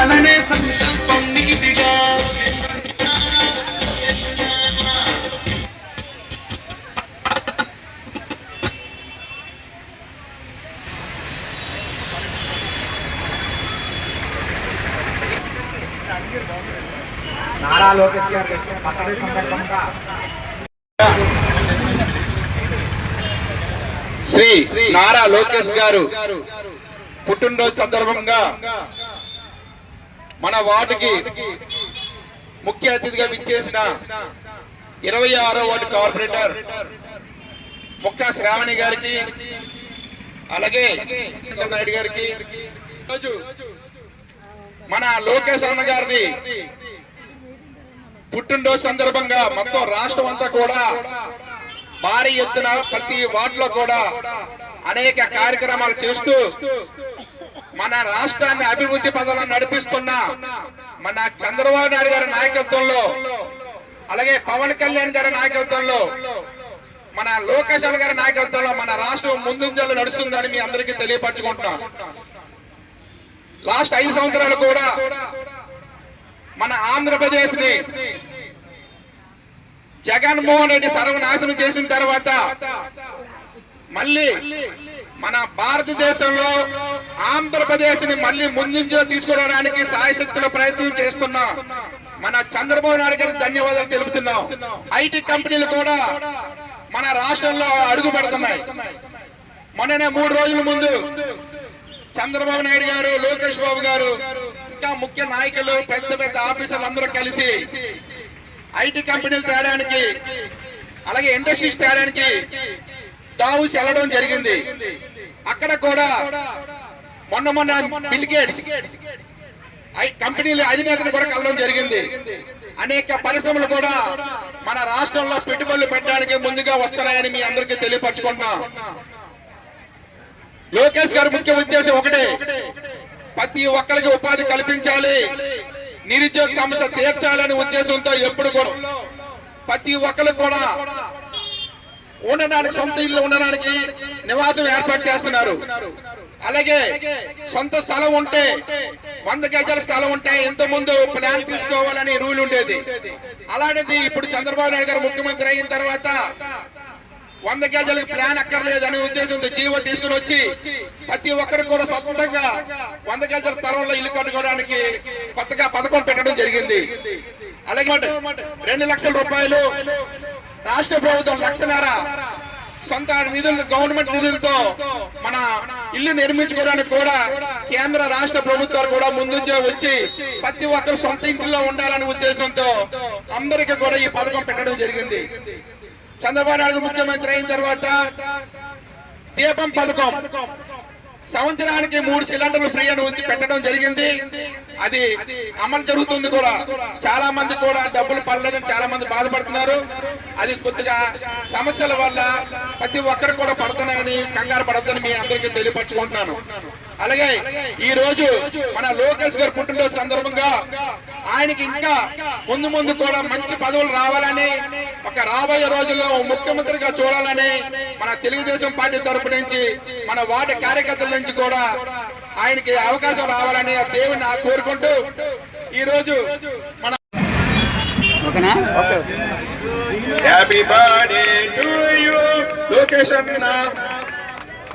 ఉండాలనే సంకల్పం నీదిగా నారా లోకేష్ గారు తెచ్చిన పట్టణ సందర్భంగా శ్రీ నారా లోకేష్ గారు పుట్టినరోజు సందర్భంగా మన వార్డుకి ముఖ్య అతిథిగా విచ్చేసిన ఇరవై ఆరో వార్డు కార్పొరేటర్ ముక్క శ్రావణి గారికి అలాగే నాయుడు గారికి మన లోకేష్ అన్న గారిది పుట్టినరోజు సందర్భంగా మొత్తం రాష్ట్రం అంతా కూడా భారీ ఎత్తున ప్రతి వార్డులో కూడా అనేక కార్యక్రమాలు చేస్తూ మన రాష్ట్రాన్ని అభివృద్ధి పదంలో నడిపిస్తున్న మన చంద్రబాబు నాయుడు గారి నాయకత్వంలో అలాగే పవన్ కళ్యాణ్ గారి నాయకత్వంలో మన లోకేష్ గారి నాయకత్వంలో మన రాష్ట్రం ముందుంజలు నడుస్తుందని మీ అందరికీ తెలియపరచుకుంటున్నాం లాస్ట్ ఐదు సంవత్సరాలు కూడా మన ఆంధ్రప్రదేశ్ని జగన్మోహన్ రెడ్డి సర్వనాశనం చేసిన తర్వాత మళ్ళీ మన భారతదేశంలో ఆంధ్రప్రదేశ్ని మళ్ళీ ముందుంచో తీసుకురావడానికి సాయశక్తుల ప్రయత్నం చేస్తున్నా మన చంద్రబాబు నాయుడు గారికి ధన్యవాదాలు తెలుపుతున్నాం. ఐటీ కంపెనీలు కూడా మన రాష్ట్రంలో అడుగు పెడుతున్నాయి. మొన్ననే మూడు రోజుల ముందు చంద్రబాబు నాయుడు గారు లోకేష్ బాబు గారు ఇంకా ముఖ్య నాయకులు పెద్ద పెద్ద ఆఫీసర్లు అందరూ కలిసి ఐటీ కంపెనీలు తేడానికి అలాగే ఇండస్ట్రీస్ తేడానికి దావు వెళ్ళడం జరిగింది. అక్కడ కూడా మొన్న మొన్న బిల్గేట్స్ ఐ- కంపెనీల అధినేతను కూడా కలడం జరిగింది. అనేక పరిశ్రమలు కూడా మన రాష్ట్రంలో పెట్టుబడులు పెట్టడానికి ముందుగా వస్తున్నాయని మీ అందరికీ తెలియపరచుకుంటున్నాం. లోకేష్ గారి ముఖ్య ఉద్దేశం ఒకటే. ప్రతి ఒక్కరికి ఉపాధి కల్పించాలి. నిరుద్యోగ సమస్య తీర్చాలనే ఉద్దేశంతో ఎప్పుడు కూడా ప్రతి ఒక్కరు కూడా ఉండడానికి సొంత ఇల్లు ఉండడానికి నివాసం ఏర్పాటు చేస్తున్నారు. అలాగే సొంత స్థలం ఉంటే వంద గజాల స్థలం ఉంటే ఇంత ముందు ప్లాన్ తీసుకోవాలని రూల్ ఉండేది. అలాంటిది ఇప్పుడు చంద్రబాబు నాయుడు గారు ముఖ్యమంత్రి అయిన తర్వాత వంద గజాలకు ప్లాన్ అక్కర్లేదు అనే ఉద్దేశంతో జీవో తీసుకుని వచ్చి ప్రతి ఒక్కరు కూడా సొంతంగా వంద గజాల స్థలంలో ఇల్లు కట్టుకోవడానికి కొత్తగా పథకం పెట్టడం జరిగింది. అలాగే రెండు లక్షల రూపాయలు రాష్ట్ర ప్రభుత్వం లక్షన్నర సొంత నిధులు గవర్నమెంట్ నిధులతో మన ఇల్లు నిర్మించుకోవడానికి కూడా కేంద్ర రాష్ట్ర ప్రభుత్వాలు కూడా ముందుంచే వచ్చి ప్రతి ఒక్కరు సొంత ఇంట్లో ఉండాలనే ఉద్దేశంతో అందరికీ కూడా ఈ పథకం పెట్టడం జరిగింది. చంద్రబాబు నాయుడు ముఖ్యమంత్రి అయిన తర్వాత దీపం పథకం సంవత్సరానికి మూడు సిలిండర్లు ఫ్రీ అని పెట్టడం జరిగింది. అది అమలు జరుగుతుంది కూడా. చాలా మంది కూడా డబ్బులు పడలేదని చాలా మంది బాధపడుతున్నారు. అది కొద్దిగా సమస్యల వల్ల ప్రతి ఒక్కరు కూడా పడుతున్నాయని కంగారు పడద్దని మీ అందరికీ తెలియపరచుకుంటున్నాను. అలాగే ఈ రోజు మన లోకేష్ గారి పుట్టినరోజు సందర్భంగా ఆయనకి ఇంకా ముందు ముందు కూడా మంచి పదవులు రావాలని ఒక రాబోయే రోజుల్లో ముఖ్యమంత్రిగా చూడాలని మన తెలుగుదేశం పార్టీ తరపు నుంచి మన వార్డు కార్యకర్తల నుంచి కూడా ఆయనకి అవకాశం రావాలని ఆ దేవుని కోరుకుంటూ ఈ రోజు మన happy birthday to you Lokesh అన్న.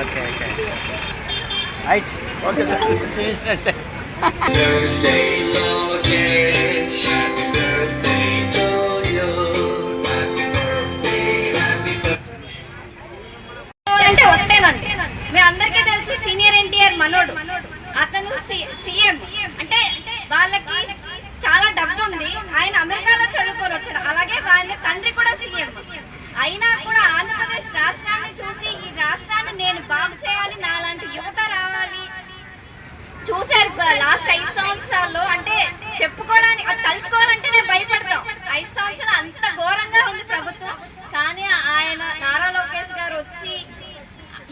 okay okay right okay sir చూసినట్టే అంటే ఒకటేనండి మీ అందరికీ తెలుసు సీనియర్ ఎన్టీఆర్ మనోడు. అతను సీఎం. అంటే వాళ్ళకి చాలా డబ్బు ఉంది ఆయన అమెరికాలో చదువుకొని వచ్చాడు. అలాగే వాళ్ళ తండ్రి కూడా సీఎం. అయినా కూడా ఆంధ్రప్రదేశ్ రాష్ట్రాన్ని చూసి ఈ రాష్ట్రాన్ని నేను బాగు చేయాలి నాలాంటి యువత రావాలి లాస్ట్ ఐదు సంవత్సరాల్లో అంటే చెప్పుకోవడానికి అది తలుచుకోవాలంటే భయపడతాం. ఐదు సంవత్సరాలు అంత ఘోరంగా ఉంది ప్రభుత్వం. కానీ ఆయన నారా లోకేష్ గారు వచ్చి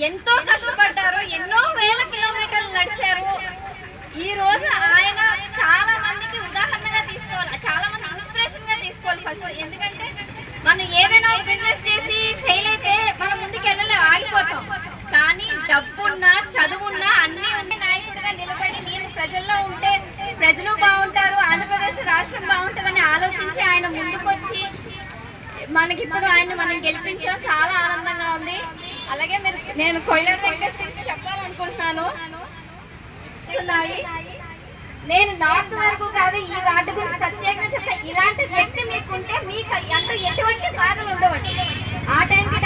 ఎంతో కష్టపడ్డారు ఎన్నో వేల కిలోమీటర్లు నడిచారు. ఈ రోజు ఆయన చాలా మందికి ఉదాహరణగా తీసుకోవాలి చాలా మంది ఇన్స్పిరేషన్గా తీసుకోవాలి ఫస్ట్ ఎందుకంటే మనం ఏదైనా బిజినెస్ చేసి ప్రజల్లో ఉంటే ప్రజలు బాగుంటారు ఆంధ్రప్రదేశ్ రాష్ట్రం బాగుంటుందని ఆలోచించి ఆయన ముందుకొచ్చి మనకి ఇప్పుడు ఆయన మనం గెలిపించాం. చాలా ఆనందంగా ఉంది. అలాగే మీరు నేను కొయిలర్ వెంకటేష్ గురించి చెప్పాలనుకుంటున్నాను. నేను నార్త్ వరకు కాదు ఈ వార్డు గురించి ప్రత్యేకంగా చెప్తా. ఇలాంటి వ్యక్తి మీకుంటే మీకు ఎంత ఎటువంటి బాధలు ఉండవండి. ఆ టైంకి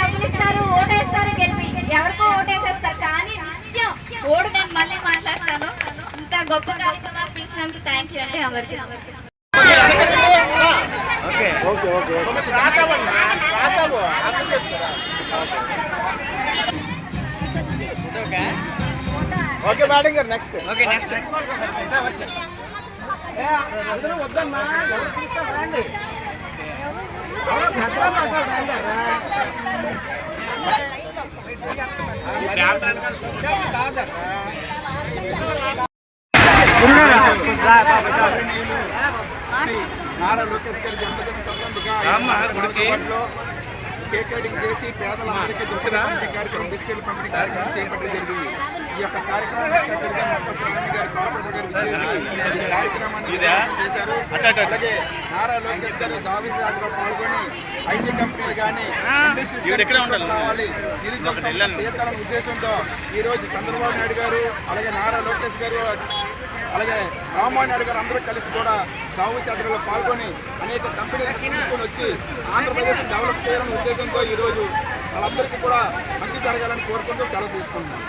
గొప్ప కార్యక్రమాలు పిలిచినందుకు థ్యాంక్ యూ అండి అందరికీ. నమస్తే ఓకే మేడం గారు నెక్స్ట్ ఓకే నెక్స్ట్ అందరూ వద్దమ్మా ఎవరు రండి. నారా లోకేష్ గారి జన్మదిన సందర్భంగా అందుబాటులో చేసి పేదలందరికీ దుఃఖ పంపిణీ కార్యక్రమం బిస్కెట్ పంపిణీ కార్యక్రమం చేపట్టడం జరిగింది ఈ యొక్క కార్యక్రమం అతిథిగా మొక్క గారు కార్పొరేటర్ గారు విచ్చేసి కార్యక్రమాన్ని చేశారు అలాగే నారా లోకేష్ గారు దావిద రాజులో పాల్గొని ఐటీ కంపెనీలు కానీ కావాలి నిరుద్యోగ తీర్చాలనే ఉద్దేశంతో ఈ రోజు చంద్రబాబు నాయుడు గారు అలాగే నారా లోకేష్ గారు అలాగే రామానాయుడు గారు అందరూ కలిసి కూడా దావు యాత్రలో పాల్గొని అనేక కంపెనీలు తీసుకొని వచ్చి ఆంధ్రప్రదేశ్ డెవలప్ చేయాలనే ఉద్దేశంతో ఈరోజు వాళ్ళందరికీ కూడా మంచి జరగాలని కోరుకుంటూ సెలవు తీసుకుంటున్నాం.